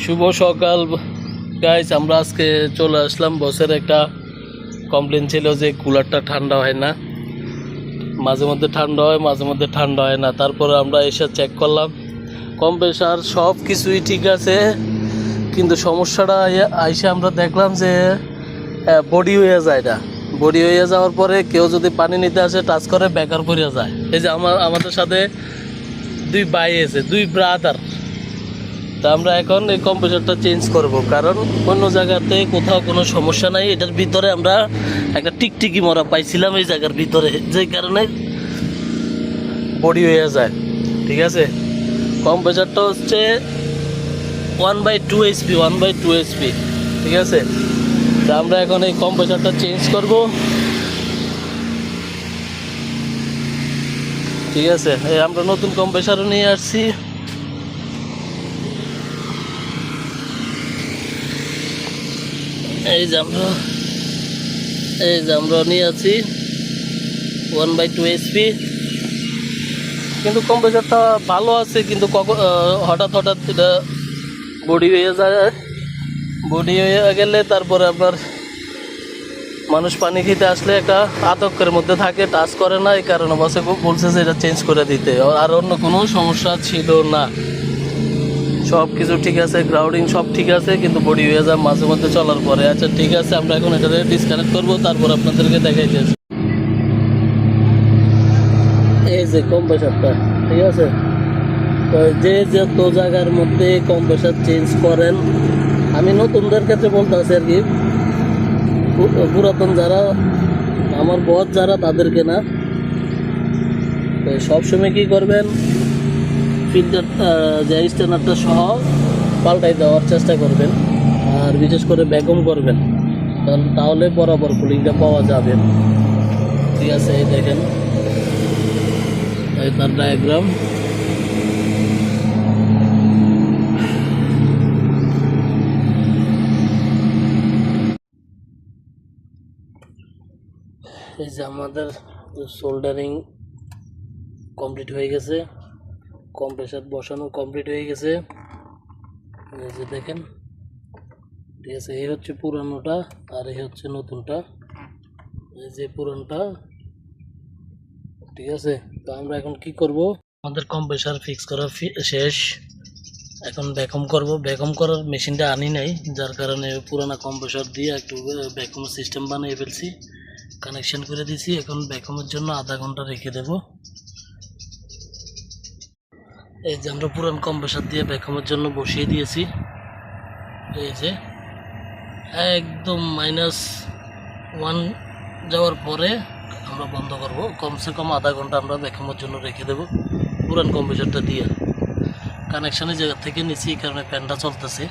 শুভ সকাল গাইজ আমরা আজকে চলে আসলাম। বসের একটা কমপ্লেন ছিল যে কুলারটা ঠান্ডা হয় না। মাঝে মধ্যে ঠান্ডা হয়, মাঝে মধ্যে ঠান্ডা হয় না। তারপরে আমরা এসে চেক করলাম। কম্প্রেসার সব কিছুই ঠিক আছে। কিন্তু সমস্যাটা আইসে আমরা দেখলাম যে বডি হয়ে যায় না। বডি হয়ে যাওয়ার পরে কেউ যদি পানি নিতে আসে টাচ করে, বেকার পড়ে যায়। এই যে আমার আমাদের সাথে দুই ভাই আছে, দুই ব্রাদার তা আমরা এখন এই কম্পিউটারটা চেঞ্জ করব, কারণ অন্য জায়গাতে কোথাও কোনো সমস্যা নাই। এটার ভিতরে আমরা একটা টিকটিকি মরা পাইছিলাম এই জায়গার ভিতরে, যে কারণে বডি হয়ে যায়, ঠিক আছে? কম্পিউটারটা হচ্ছে one by two HP one by two HP ঠিক আছে? তা আমরা এখন এই কম্পিউটারটা চেঞ্জ করব। ঠিক আছে? আমরা নতুন কম্পিউটারও নিয়ে আসছি। এই যে আমরা, এই যে আমরা নিয়ে আছি ওয়ান বাই টু এইচপি কিন্তু কম্পিউটারটা ভালো আছে, কিন্তু হঠাৎ হঠাৎ এটা বডি হয়ে যায়। বডি হয়ে গেলে তারপরে আপনার মানুষ পানি খেতে আসলে একটা আতঙ্কের মধ্যে থাকে টাচ করে না, এই কারণে বসে বলছে যে এটা চেঞ্জ করে দিতে। আর অন্য কোনো সমস্যা ছিল না। সব কিছু ঠিক আছে গ্রাউন্ডিং সব ঠিক আছে, কিন্তু বডি হয়ে যায় মাঝে মধ্যে চলার পরে। আচ্ছা ঠিক আছে, আমরা এখন এটাকে ডিসকানেক্ট করব, তারপর আপনাদেরকে দেখাইতেছি এই যে কম্প্রেসারটা ঠিক আছে? তো যে যত জায়গার মধ্যে কম্প্রেসার চেঞ্জ করেন, আমি নতুনদের ক্ষেত্রে বলতে আছি আর কি পুরাতন যারা, আমার বস যারা তাদেরকে না, তো সবসময় কি করবেন ফিল্টার যে স্ট্যান্ডারটা সহ পাল্টাই দেওয়ার চেষ্টা করবেন। আর বিশেষ করে ব্যাকম করবেন। কারণ তাহলে বরাবর কুলিংটা পাওয়া যাবে। ঠিক আছে, এই দেখেন। তার ডায়াগ্রাম এই যে আমাদের সোল্ডারিং কমপ্লিট হয়ে গেছে। কম্প্রেসার বসানো কমপ্লিট হয়ে গেছে। এই যে দেখেন, ঠিক আছে, এই হচ্ছে পুরানোটা আর এই হচ্ছে নতুনটা। এই যে পুরানটা, ঠিক আছে, তো আমরা এখন কি করব? আমাদের কম্প্রেসার ফিক্স করা শেষ। এখন ভ্যাকুম করব। ভ্যাকুম করার মেশিনটা আনি নাই, যার কারণে পুরানা কম্প্রেসার দিয়ে একটু ভ্যাকুম সিস্টেম বানিয়ে ফেলছি। কানেকশন করে দিয়েছি এখন ভ্যাকুমের জন্য আধা ঘণ্টা রেখে দেব। এই যে আমরা পুরান কম্প্রেসার দিয়ে ভ্যাকুমের জন্য বসিয়ে দিয়েছি। এই যে, একদম মাইনাস ওয়ান যাওয়ার পরে আমরা বন্ধ করব। কমসে কম আধা ঘণ্টা আমরা ভ্যাকুমের জন্য রেখে দেব পুরান কম্প্রেসারটা দিয়ে। কানেকশানের জায়গা থেকে নিচ্ছি এই কারণে প্যানটা চলতেছে।